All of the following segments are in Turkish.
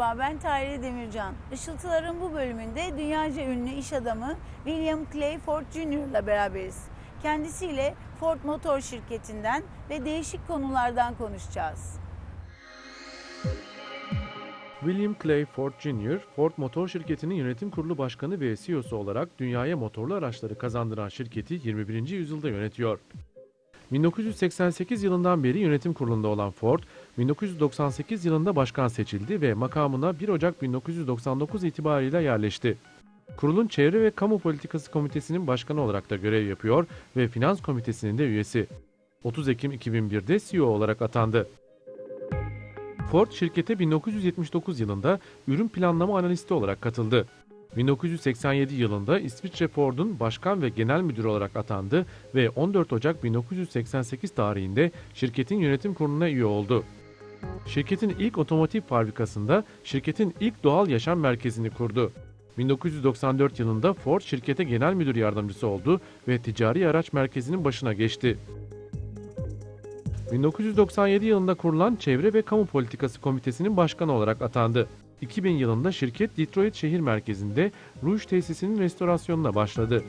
Merhaba ben Tahir Demircan. Işıltıların bu bölümünde dünyaca ünlü iş adamı William Clay Ford Jr. ile beraberiz. Kendisiyle Ford Motor şirketinden ve değişik konulardan konuşacağız. William Clay Ford Jr., Ford Motor Şirketi'nin yönetim kurulu başkanı ve CEO'su olarak dünyaya motorlu araçları kazandıran şirketi 21. yüzyılda yönetiyor. 1988 yılından beri yönetim kurulunda olan Ford, 1998 yılında başkan seçildi ve makamına 1 Ocak 1999 itibarıyla yerleşti. Kurulun Çevre ve Kamu Politikası Komitesi'nin başkanı olarak da görev yapıyor ve Finans Komitesi'nin de üyesi. 30 Ekim 2001'de CEO olarak atandı. Ford şirkete 1979 yılında ürün planlama analisti olarak katıldı. 1987 yılında İsviçre Ford'un başkan ve genel müdürü olarak atandı ve 14 Ocak 1988 tarihinde şirketin yönetim kuruluna üye oldu. Şirketin ilk otomotiv fabrikasında şirketin ilk doğal yaşam merkezini kurdu. 1994 yılında Ford şirkete genel müdür yardımcısı oldu ve ticari araç merkezinin başına geçti. 1997 yılında kurulan Çevre ve Kamu Politikası Komitesi'nin başkanı olarak atandı. 2000 yılında şirket Detroit şehir merkezinde Rouge tesisinin restorasyonuna başladı.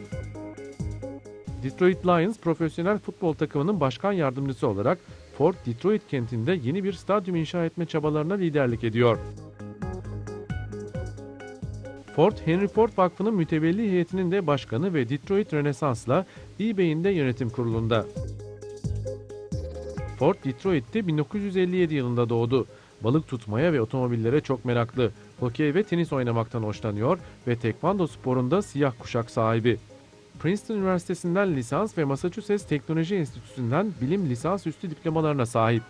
Detroit Lions profesyonel futbol takımının başkan yardımcısı olarak Ford Detroit kentinde yeni bir stadyum inşa etme çabalarına liderlik ediyor. Ford, Henry Ford Vakfı'nın mütevelli heyetinin de başkanı ve Detroit Renaissance'la eBay'in de yönetim kurulunda. Ford Detroit'te 1957 yılında doğdu. Balık tutmaya ve otomobillere çok meraklı. Hokey ve tenis oynamaktan hoşlanıyor ve tekvando sporunda siyah kuşak sahibi. Princeton Üniversitesi'nden lisans ve Massachusetts Teknoloji Enstitüsü'nden bilim lisansüstü diplomalarına sahip.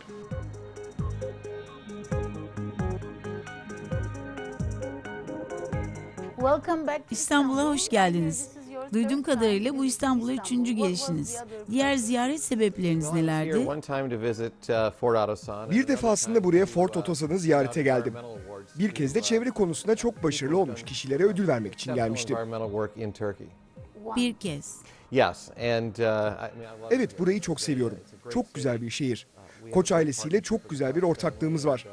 İstanbul'a hoş geldiniz. Duyduğum kadarıyla bu İstanbul'a Istanbul. üçüncü gelişiniz. Diğer ziyaret sebepleriniz nelerdi? Bir defasında buraya Ford Otosan'ı ziyarete geldim. Bir kez de çevre konusunda çok başarılı olmuş kişilere ödül vermek için gelmiştim. Bir kez. Evet burayı çok seviyorum. Çok güzel bir şehir. Koç ailesiyle çok güzel bir ortaklığımız var.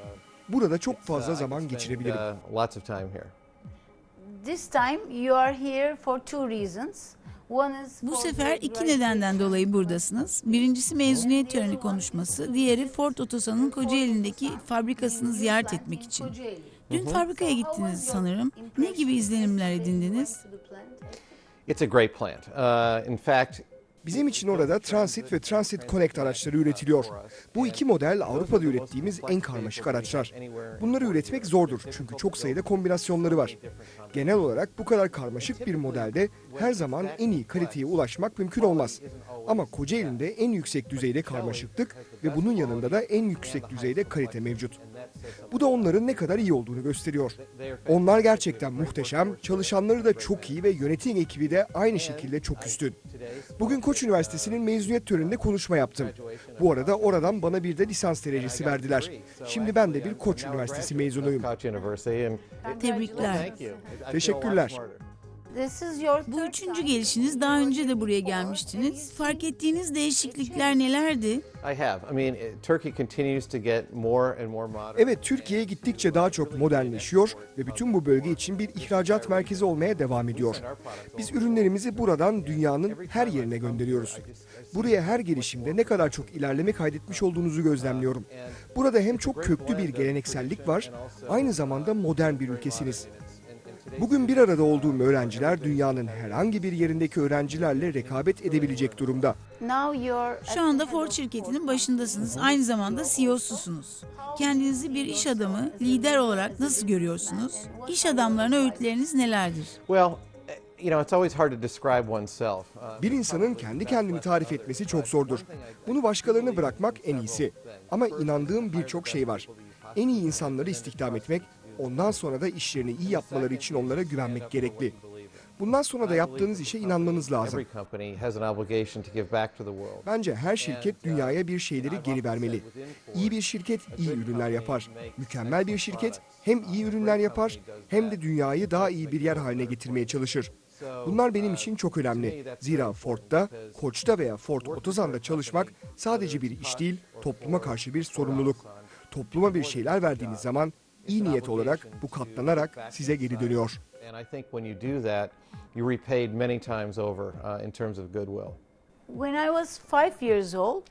Burada çok fazla zaman geçirebilirim. This time you are here for two reasons. One is Bu sefer the iki nedenden dolayı buradasınız. Birincisi mezuniyet töreni konuşması, diğeri Ford Otosan'ın Kocaeli'ndeki fabrikasını ziyaret etmek için. Dün fabrikaya gittiniz sanırım. Ne gibi izlenimler edindiniz? It's a great plant. Uh, in fact, Bizim için orada Transit ve Transit Connect araçları üretiliyor. Bu iki model Avrupa'da ürettiğimiz en karmaşık araçlar. Bunları üretmek zordur çünkü çok sayıda kombinasyonları var. Genel olarak bu kadar karmaşık bir modelde her zaman en iyi kaliteye ulaşmak mümkün olmaz. Ama Kocaeli'nde en yüksek düzeyde karmaşıklık ve bunun yanında da en yüksek düzeyde kalite mevcut. Bu da onların ne kadar iyi olduğunu gösteriyor. Onlar gerçekten muhteşem, çalışanları da çok iyi ve yönetim ekibi de aynı şekilde çok üstün. Bugün Koç Üniversitesi'nin mezuniyet töreninde konuşma yaptım. Bu arada oradan bana bir de lisans derecesi verdiler. Şimdi ben de bir Koç Üniversitesi mezunuyum. Tebrikler. Teşekkürler. Smarter. This is your Bu third üçüncü time. gelişiniz daha önce de buraya gelmiştiniz. Fark ettiğiniz değişiklikler nelerdi? Evet, Türkiye gittikçe daha çok modernleşiyor ve bütün bu bölge için bir ihracat merkezi olmaya devam ediyor. Biz ürünlerimizi buradan dünyanın her yerine gönderiyoruz. Buraya her gelişimde ne kadar çok ilerleme kaydetmiş olduğunuzu gözlemliyorum. Burada hem çok köklü bir geleneksellik var, aynı zamanda modern bir ülkesiniz. Bugün bir arada olduğum öğrenciler dünyanın herhangi bir yerindeki öğrencilerle rekabet edebilecek durumda. Şu anda Ford şirketinin başındasınız. Aynı zamanda CEO'susunuz. Kendinizi bir iş adamı, lider olarak nasıl görüyorsunuz? İş adamlarına öğütleriniz nelerdir? Well, you know, it's always hard to describe oneself. Uh, Bir insanın kendi kendini tarif etmesi çok zordur. Bunu başkalarına bırakmak en iyisi. Ama inandığım birçok şey var. En iyi insanları istihdam etmek, ondan sonra da işlerini iyi yapmaları için onlara güvenmek gerekli. Bundan sonra da yaptığınız işe inanmanız lazım. Bence her şirket dünyaya bir şeyleri geri vermeli. İyi bir şirket iyi ürünler yapar. Mükemmel bir şirket hem iyi ürünler yapar hem de dünyayı daha iyi bir yer haline getirmeye çalışır. Bunlar benim için çok önemli. Zira Ford'da, Koç'ta veya Ford Otosan'da çalışmak sadece bir iş değil, topluma karşı bir sorumluluk. Topluma bir şeyler verdiğiniz zaman iyi niyet olarak bu katlanarak size geri dönüyor. When uh, in terms of goodwill. When I was five years old,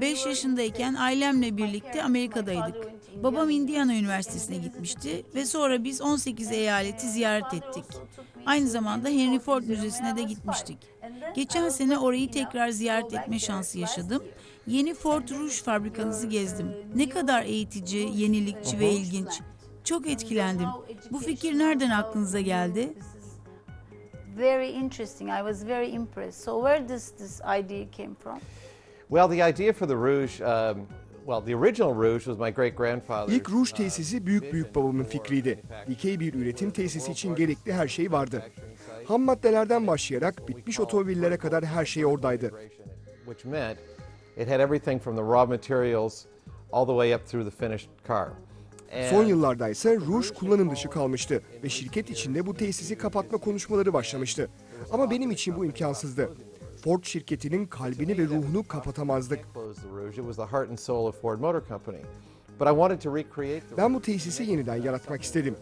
5 yaşındayken ailemle birlikte Amerika'daydık. Babam Indiana Üniversitesi'ne gitmişti ve sonra biz 18 eyaleti ziyaret ettik. Aynı zamanda Henry Ford Müzesi'ne de gitmiştik. Geçen sene orayı tekrar ziyaret etme şansı yaşadım. Yeni Ford Rouge fabrikanızı gezdim. Ne kadar eğitici, yenilikçi ve ilginç. Çok etkilendim. Bu fikir nereden aklınıza geldi? very interesting. I was very impressed. So where does this idea came from? Well, the idea for the Rouge, um, well, the original Rouge was my great grandfather. İlk Rouge tesisi büyük büyük babamın fikriydi. Dikey bir üretim tesisi için gerekli her şey vardı. Ham maddelerden başlayarak bitmiş otomobillere kadar her şey oradaydı. it had everything from the raw materials all the way up through the finished car. And Son yıllarda ise Rouge kullanım dışı kalmıştı ve şirket içinde bu tesisi kapatma konuşmaları başlamıştı. Ama benim için bu imkansızdı. Ford şirketinin kalbini ve ruhunu kapatamazdık. Ben bu tesisi yeniden yaratmak istedim.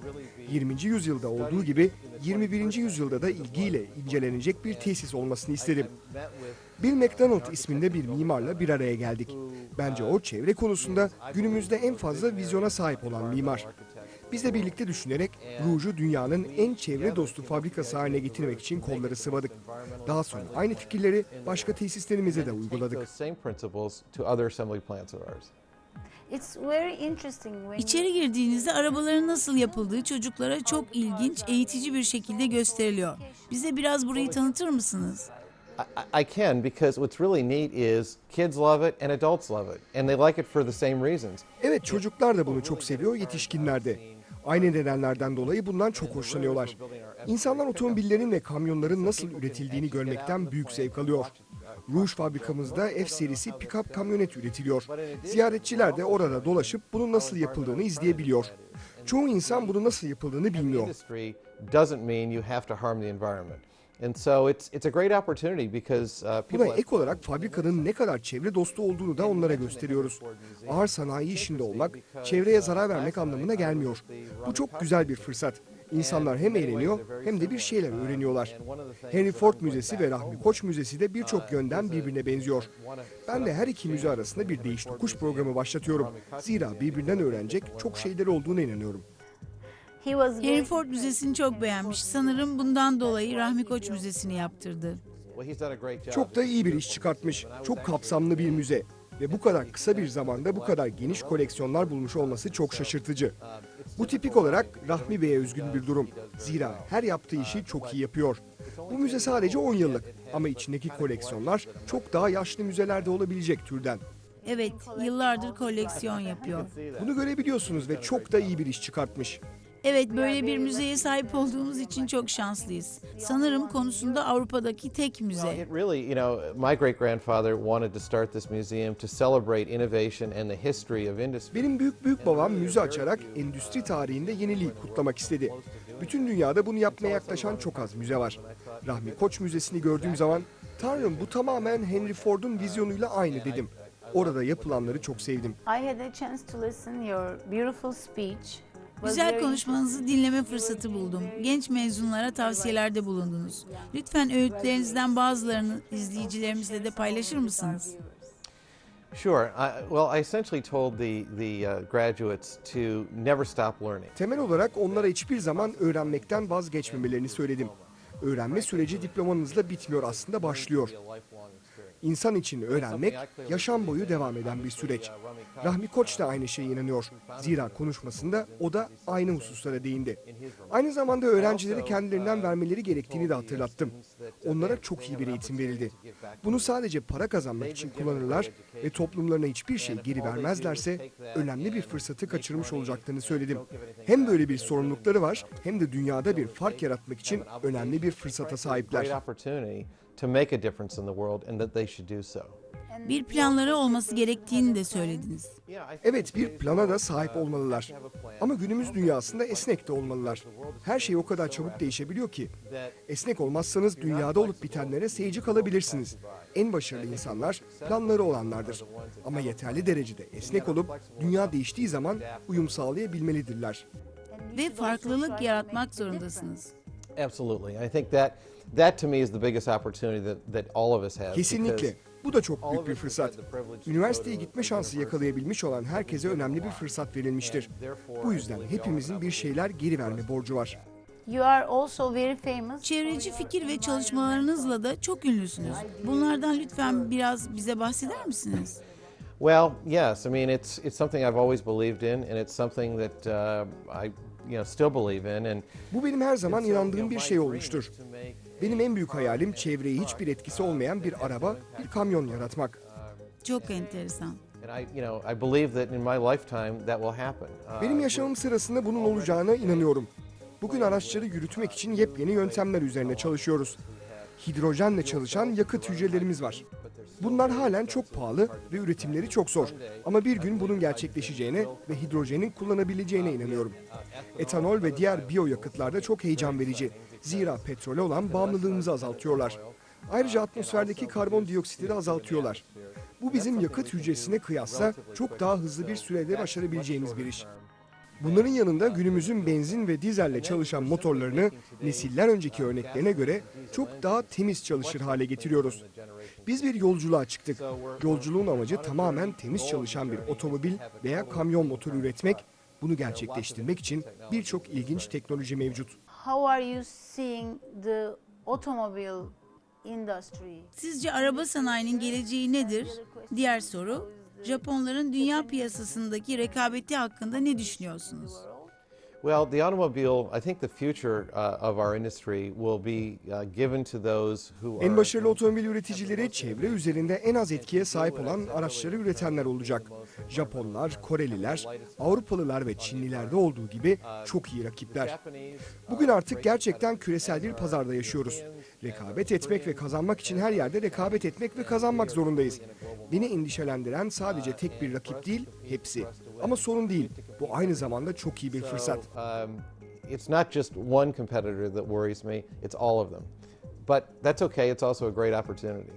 20. yüzyılda olduğu gibi 21. yüzyılda da ilgiyle incelenecek bir tesis olmasını istedim. Bill McDonald isminde bir mimarla bir araya geldik. Bence o çevre konusunda günümüzde en fazla vizyona sahip olan mimar. Biz de birlikte düşünerek Rouge'u dünyanın en çevre dostu fabrikası haline getirmek için kolları sıvadık. Daha sonra aynı fikirleri başka tesislerimize de uyguladık. İçeri girdiğinizde arabaların nasıl yapıldığı çocuklara çok ilginç, eğitici bir şekilde gösteriliyor. Bize biraz burayı tanıtır mısınız? I, I can because what's really neat is kids love it and adults love it, and they like it for the same reasons. Evet çocuklar da bunu çok seviyor, yetişkinler de. Aynı nedenlerden dolayı bundan çok hoşlanıyorlar. İnsanlar otomobillerin ve kamyonların nasıl üretildiğini görmekten büyük zevk alıyor. Rouge fabrikamızda F serisi pick-up kamyonet üretiliyor. Ziyaretçiler de orada dolaşıp bunun nasıl yapıldığını izleyebiliyor. Çoğu insan bunun nasıl yapıldığını bilmiyor. İndustry doesn't mean you have to harm the environment, and so it's it's a great opportunity because uh, people. Buna ek olarak fabrikanın ne kadar çevre dostu olduğunu da onlara gösteriyoruz. Ağır sanayi işinde olmak, çevreye zarar vermek anlamına gelmiyor. Bu çok güzel bir fırsat. İnsanlar hem eğleniyor hem de bir şeyler öğreniyorlar. Henry Ford Müzesi ve Rahmi Koç Müzesi de birçok yönden birbirine benziyor. Ben de her iki müze arasında bir değiş tokuş programı başlatıyorum. Zira birbirinden öğrenecek çok şeyler olduğuna inanıyorum. Henry Ford Müzesi'ni çok beğenmiş. Sanırım bundan dolayı Rahmi Koç Müzesi'ni yaptırdı. Çok da iyi bir iş çıkartmış. Çok kapsamlı bir müze. Ve bu kadar kısa bir zamanda bu kadar geniş koleksiyonlar bulmuş olması çok şaşırtıcı. Bu tipik olarak Rahmi Bey'e özgün bir durum. Zira her yaptığı işi çok iyi yapıyor. Bu müze sadece 10 yıllık ama içindeki koleksiyonlar çok daha yaşlı müzelerde olabilecek türden. Evet, yıllardır koleksiyon yapıyor. Bunu görebiliyorsunuz ve çok da iyi bir iş çıkartmış. Evet, böyle bir müzeye sahip olduğumuz için çok şanslıyız. Sanırım konusunda Avrupa'daki tek müze. Really, you know, my great grandfather wanted to start this museum to celebrate innovation and the history of industry. Benim büyük büyük babam müze açarak endüstri tarihinde yeniliği kutlamak istedi. Bütün dünyada bunu yapmaya yaklaşan çok az müze var. Rahmi Koç Müzesi'ni gördüğüm zaman Tanrım bu tamamen Henry Ford'un vizyonuyla aynı dedim. Orada yapılanları çok sevdim. I had a chance to listen your beautiful speech. Güzel konuşmanızı dinleme fırsatı buldum. Genç mezunlara tavsiyelerde bulundunuz. Lütfen öğütlerinizden bazılarını izleyicilerimizle de paylaşır mısınız? Sure. I, well, I essentially told the the uh, graduates to never stop learning. Temel olarak onlara hiçbir zaman öğrenmekten vazgeçmemelerini söyledim. Öğrenme süreci diplomanızla bitmiyor aslında başlıyor. İnsan için öğrenmek yaşam boyu devam eden bir süreç. Rahmi Koç da aynı şeye inanıyor. Zira konuşmasında o da aynı hususlara değindi. Aynı zamanda öğrencilere kendilerinden vermeleri gerektiğini de hatırlattım. Onlara çok iyi bir eğitim verildi. Bunu sadece para kazanmak için kullanırlar ve toplumlarına hiçbir şey geri vermezlerse önemli bir fırsatı kaçırmış olacaklarını söyledim. Hem böyle bir sorumlulukları var hem de dünyada bir fark yaratmak için önemli bir fırsata sahipler. To make a difference in the world, and that they should do so. Bir planları olması gerektiğini de söylediniz. Evet bir plana da sahip olmalılar. Ama günümüz dünyasında esnek de olmalılar. Her şey o kadar çabuk değişebiliyor ki. Esnek olmazsanız dünyada olup bitenlere seyirci kalabilirsiniz. En başarılı insanlar planları olanlardır. Ama yeterli derecede esnek olup dünya değiştiği zaman uyum sağlayabilmelidirler. Ve farklılık yaratmak zorundasınız. Absolutely. I think that that to me is the biggest opportunity that, that all of us have. Kesinlikle. Bu da çok büyük bir fırsat. Üniversiteye gitme şansı yakalayabilmiş olan herkese önemli bir fırsat verilmiştir. Bu yüzden hepimizin bir şeyler geri verme borcu var. You are also very famous. Çevreci fikir ve çalışmalarınızla da çok ünlüsünüz. Bunlardan lütfen biraz bize bahseder misiniz? Well, yes. I mean, it's it's something I've always believed in, and it's something that uh, I, you know, still believe in. And Bu benim her zaman uh, inandığım bir şey olmuştur. Benim en büyük hayalim çevreye hiçbir etkisi olmayan bir araba, bir kamyon yaratmak. Çok enteresan. And I, you know, I believe that in my lifetime that will happen. Uh, Benim yaşamım sırasında bunun olacağına inanıyorum. Bugün araçları yürütmek için yepyeni yöntemler üzerine çalışıyoruz. Hidrojenle çalışan yakıt hücrelerimiz var. Bunlar halen çok pahalı ve üretimleri çok zor. Ama bir gün bunun gerçekleşeceğine ve hidrojenin kullanabileceğine inanıyorum. Etanol ve diğer biyoyakıtlar da çok heyecan verici. Zira petrole olan bağımlılığımızı azaltıyorlar. Ayrıca atmosferdeki karbondioksiti de azaltıyorlar. Bu bizim yakıt hücresine kıyasla çok daha hızlı bir sürede başarabileceğimiz bir iş. Bunların yanında günümüzün benzin ve dizelle çalışan motorlarını nesiller önceki örneklerine göre çok daha temiz çalışır hale getiriyoruz. Biz bir yolculuğa çıktık. Yolculuğun amacı tamamen temiz çalışan bir otomobil veya kamyon motoru üretmek. Bunu gerçekleştirmek için birçok ilginç teknoloji mevcut. How are you seeing the automobile industry? Sizce araba sanayinin geleceği nedir? Diğer soru, Japonların dünya piyasasındaki rekabeti hakkında ne düşünüyorsunuz? Well, the automobile, I think the future uh, of our industry will be uh, given to those who are En başarılı otomobil üreticileri çevre üzerinde en az etkiye sahip olan araçları üretenler olacak. Japonlar, Koreliler, Avrupalılar ve Çinlilerde olduğu gibi çok iyi rakipler. Bugün artık gerçekten küresel bir pazarda yaşıyoruz. Rekabet etmek ve kazanmak için her yerde rekabet etmek ve kazanmak zorundayız. Beni endişelendiren sadece tek bir rakip değil, hepsi. Ama sorun değil. Bu aynı zamanda çok iyi bir fırsat. Um, it's not just one competitor that worries me, it's all of them. But that's okay, it's also a great opportunity.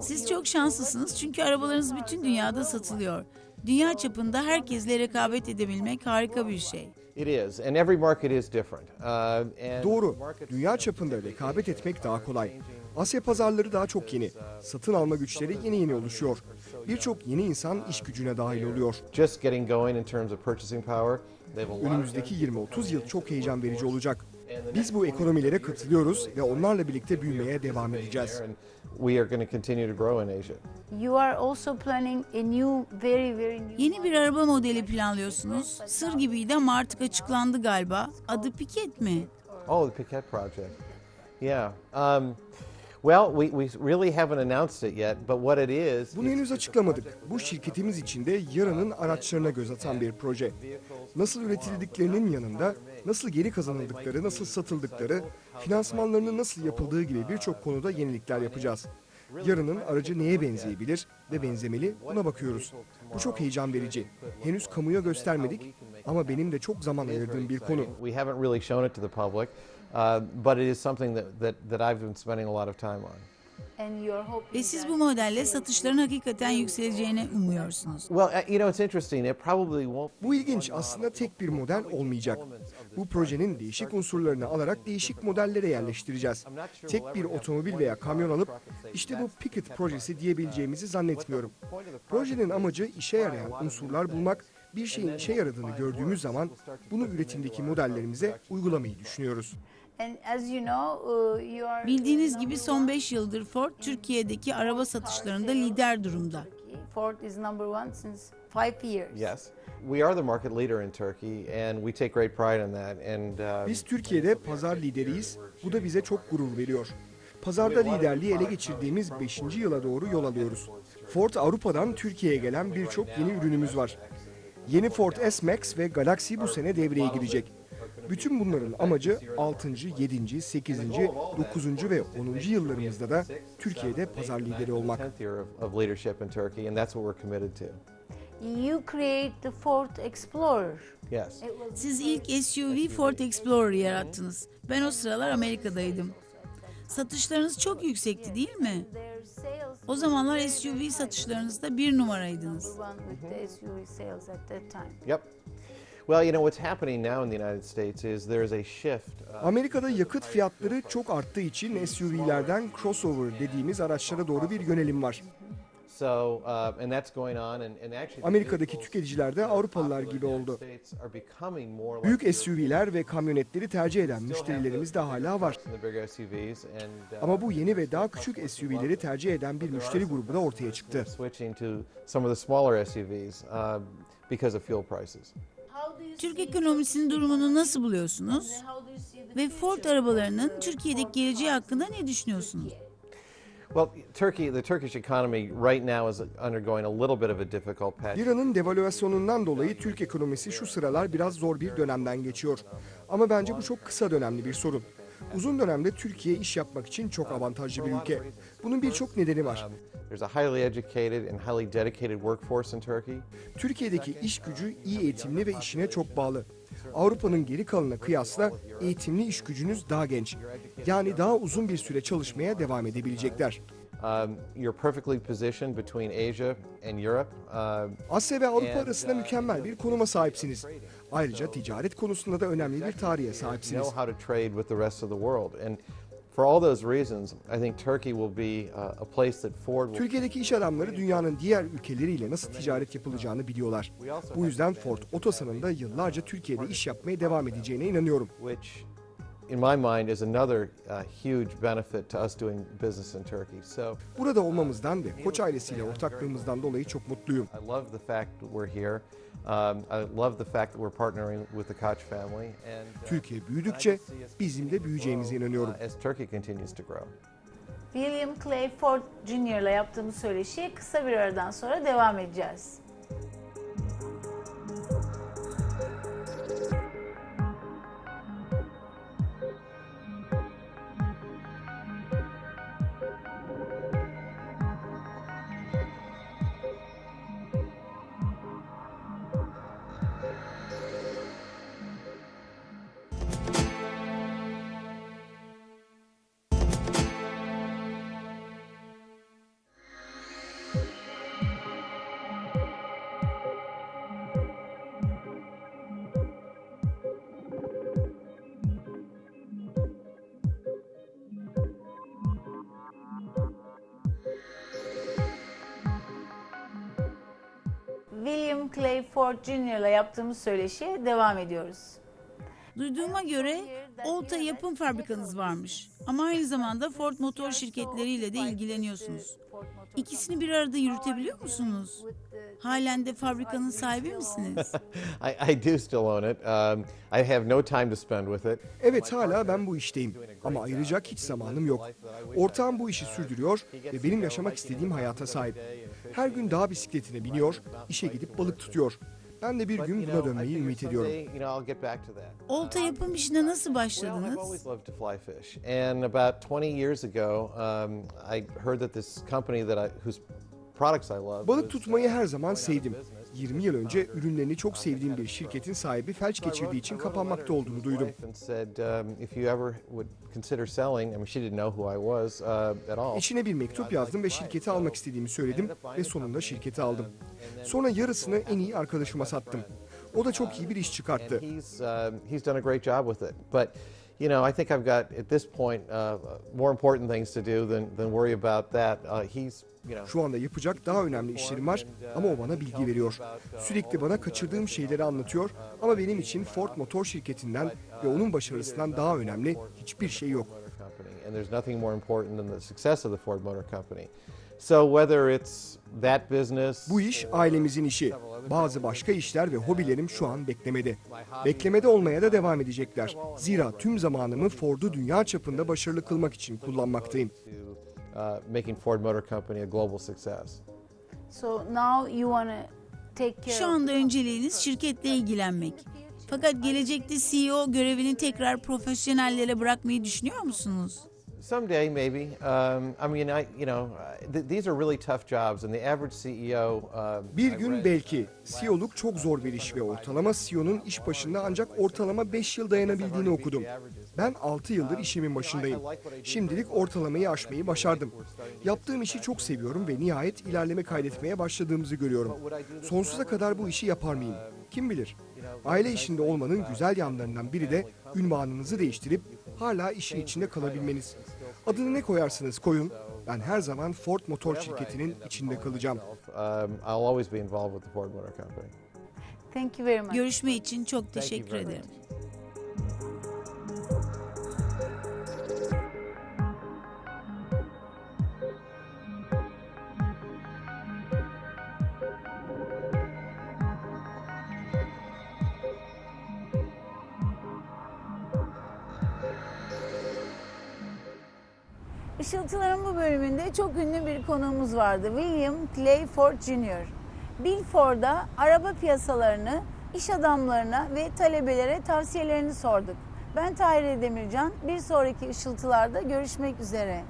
Siz çok şanslısınız çünkü arabalarınız bütün dünyada satılıyor. Dünya çapında herkesle rekabet edebilmek harika bir şey. It is, and every market is different. Uh, Doğru. Dünya çapında rekabet etmek daha kolay. Asya pazarları daha çok yeni. Satın alma güçleri yeni yeni oluşuyor. Birçok yeni insan iş gücüne dahil oluyor. Just getting going in terms of purchasing power. They have a lot of Önümüzdeki 20-30 yıl çok heyecan verici olacak. Biz bu ekonomilere katılıyoruz ve onlarla birlikte büyümeye devam edeceğiz. and we are going to continue to grow in Asia. you are also planning a new, very, very new. Yeni bir araba modeli planlıyorsunuz. Sır gibiydi ama artık açıklandı galiba. Adı Piket mi? Oh, the Piquet project. Yeah. Um, well, we, we really haven't announced it yet, but what it is. Bunu henüz açıklamadık. Bu şirketimiz içinde yarının araçlarına göz atan bir proje. Nasıl üretildiklerinin yanında nasıl geri kazanıldıkları, nasıl satıldıkları, finansmanlarının nasıl yapıldığı gibi birçok konuda yenilikler yapacağız. Yarının aracı neye benzeyebilir ve benzemeli buna bakıyoruz. Bu çok heyecan verici. Henüz kamuya göstermedik ama benim de çok zaman ayırdığım bir konu. Uh, but it is something that, that, that I've been spending a lot of time on. And you're hoping Ve siz that- bu modelle satışların hakikaten yükseleceğini umuyorsunuz. Well, uh, you know, it's interesting. It probably won't. Bu ilginç aslında tek bir model olmayacak. Bu projenin değişik unsurlarını alarak değişik modellere yerleştireceğiz. Tek bir otomobil veya kamyon alıp işte bu Picket projesi diyebileceğimizi zannetmiyorum. Projenin amacı işe yarayan unsurlar bulmak, bir şeyin işe yaradığını gördüğümüz zaman bunu üretimdeki modellerimize uygulamayı düşünüyoruz. And as you know, uh, you are Bildiğiniz gibi son 5 yıldır Ford Türkiye'deki araba satışlarında lider durumda. Ford is number one since five years. Yes. We are the market leader in Turkey, and we take great pride in that. And uh, Biz Türkiye'de pazar lideriyiz. Bu da bize çok gurur veriyor. Pazarda liderliği ele geçirdiğimiz 5. yıla doğru yol alıyoruz. Ford Avrupa'dan Türkiye'ye gelen birçok yeni ürünümüz var. Yeni Ford S-Max ve Galaxy bu sene devreye girecek. Bütün bunların amacı 6. 7. 8. 9. ve 10. yıllarımızda da Türkiye'de pazar lideri olmak. 10th year of, of leadership in Turkey, and that's what we're committed to. You create the Ford Explorer. Yes. Siz ilk SUV Ford Explorer yarattınız. Ben o sıralar Amerika'daydım. Satışlarınız çok yüksekti değil mi? O zamanlar SUV satışlarınızda bir numaraydınız. Yep. Amerika'da yakıt fiyatları çok arttığı için SUV'lerden crossover dediğimiz araçlara doğru bir yönelim var. So, uh, Amerika'daki tüketiciler de Avrupalılar gibi oldu. Büyük SUV'ler ve kamyonetleri tercih eden müşterilerimiz de hala var. uh, Ama bu yeni ve daha küçük SUV'leri tercih eden bir müşteri grubu da ortaya çıktı. Türk ekonomisinin durumunu nasıl buluyorsunuz? Ve Ford arabalarının Türkiye'deki geleceği hakkında ne düşünüyorsunuz? Well, Turkey, the Turkish economy right now is undergoing a little bit of a difficult patch. Liranın devalüasyonundan dolayı Türk ekonomisi şu sıralar biraz zor bir dönemden geçiyor. Ama bence bu çok kısa dönemli bir sorun. Uzun dönemde Türkiye iş yapmak için çok avantajlı bir ülke. Bunun birçok nedeni var. There's a highly educated and highly dedicated workforce in Turkey. Türkiye'deki iş gücü iyi eğitimli ve işine çok bağlı. Avrupa'nın geri kalanına kıyasla eğitimli iş gücünüz daha genç. Yani daha uzun bir süre çalışmaya devam edebilecekler. Um, you're perfectly positioned between Asia and Europe. Um, Asya ve Avrupa arasında mükemmel bir konuma sahipsiniz. Ayrıca ticaret konusunda da önemli bir tarihe know sahipsiniz. For all those reasons, I think Turkey will be uh, a place that Ford will Türkiye'deki iş adamları dünyanın diğer ülkeleriyle nasıl ticaret yapılacağını biliyorlar. Bu yüzden Ford Otosan'ın da yıllarca Türkiye'de iş yapmaya devam edeceğine inanıyorum. which in my mind is another uh, huge benefit to us doing business in Turkey. So Burada olmamızdan ve Koç ailesiyle ortaklığımızdan dolayı çok mutluyum. I love the fact that we're here. Um, I love the fact that we're partnering with the Koch family. And uh, Türkiye büyüdükçe bizim de büyüyeceğimize inanıyorum. uh, as Turkey continues to grow. William Clay Ford Jr. ile yaptığımız söyleşiye kısa bir aradan sonra devam edeceğiz. Clay Ford Jr. ile yaptığımız söyleşiye devam ediyoruz. Duyduğuma göre Olta yapım fabrikanız varmış. Ama aynı zamanda Ford motor şirketleriyle de ilgileniyorsunuz. İkisini bir arada yürütebiliyor musunuz? Halen de fabrikanın sahibi misiniz? I, I do still own it. Um, I have no time to spend with it. Evet hala ben bu işteyim ama ayıracak hiç zamanım yok. Ortağım bu işi sürdürüyor ve benim yaşamak istediğim hayata sahip. Her gün dağ bisikletine biniyor, işe gidip balık tutuyor. Ben de bir gün buna dönmeyi ümit ediyorum. Olta yapım işine nasıl başladınız? always loved to fly fish, and about 20 years ago, um, I heard that this company that I, whose products I love, Balık tutmayı uh, her zaman out of sevdim. Business. 20 yıl önce ürünlerini çok sevdiğim bir şirketin sahibi felç geçirdiği için kapanmakta olduğunu duydum. Um, uh. İçine bir mektup yazdım ve şirketi almak istediğimi söyledim ve sonunda şirketi aldım. Sonra yarısını en iyi arkadaşıma sattım. O da çok iyi bir iş çıkarttı. You know, I think I've got at this point uh, more important things to do than than worry about that. Uh, he's you know. Şu anda yapacak daha önemli işlerim var ama o bana bilgi veriyor. Sürekli bana kaçırdığım şeyleri anlatıyor ama benim için Ford Motor şirketinden ve onun başarısından daha önemli hiçbir şey yok. Bu iş ailemizin işi. Bazı başka işler ve hobilerim şu an beklemede. Beklemede olmaya da devam edecekler. Zira tüm zamanımı Ford'u dünya çapında başarılı kılmak için kullanmaktayım. to making Ford Motor Company a global success. So now you wanna take care Şu anda önceliğiniz şirketle ilgilenmek. Fakat gelecekte CEO görevini tekrar profesyonellere bırakmayı düşünüyor musunuz? Someday, maybe. Um, I mean, I you know, uh, th- these are really tough jobs, and the average CEO. Uh, Bir gün belki CEO'luk çok zor bir iş ve ortalama CEO'nun iş başında ancak ortalama 5 yıl dayanabildiğini okudum. Ben 6 yıldır işimin başındayım. Şimdilik ortalamayı aşmayı başardım. Yaptığım işi çok seviyorum ve nihayet ilerleme kaydetmeye başladığımızı görüyorum. Sonsuza kadar bu işi yapar mıyım? Kim bilir? Aile işinde olmanın güzel yanlarından biri de ünvanınızı değiştirip hala işin içinde kalabilmeniz. Adını ne koyarsınız koyun. Ben her zaman Ford Motor şirketinin içinde kalacağım. Um. Görüşme için çok teşekkür ederim. Işıltıların bu bölümünde çok ünlü bir konuğumuz vardı. William Clay Ford Jr. Bill Ford'a araba piyasalarını, iş adamlarına ve talebelere tavsiyelerini sorduk. Ben Tahir Demircan. Bir sonraki ışıltılarda görüşmek üzere.